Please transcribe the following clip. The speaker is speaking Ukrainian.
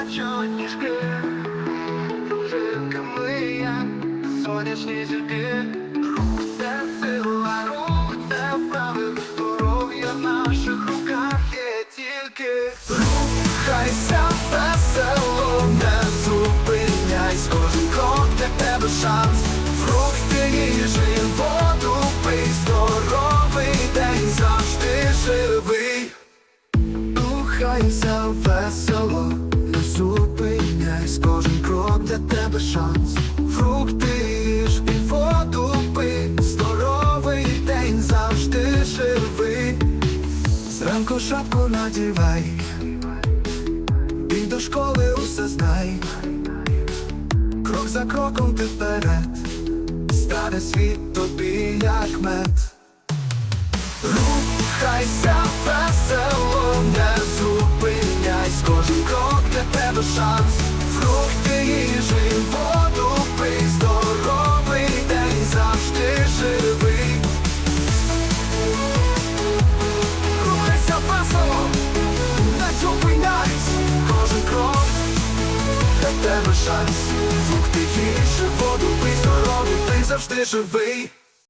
бачу ніжки Жилками сонячні зірки Рух це сила, рух це вправи. Здоров'я в наших руках є тільки Рухайся весело, не зупиняйся Кожен для тебе шанс. Фрукти їжі, воду Здоровий день завжди живий. Рухайся весело, для тебе шанс. Фрукти їж і воду пий. Здоровий день завжди живий. Зранку шапку надівай. Біг до школи усе знай. Крок за кроком ти вперед. Стане світ тобі як мед. Рухайся весело, не зупиняйся Кожен крок для тебе шанс для тебе шанс Фрукти їжі, воду пий Здоровий ти завжди живий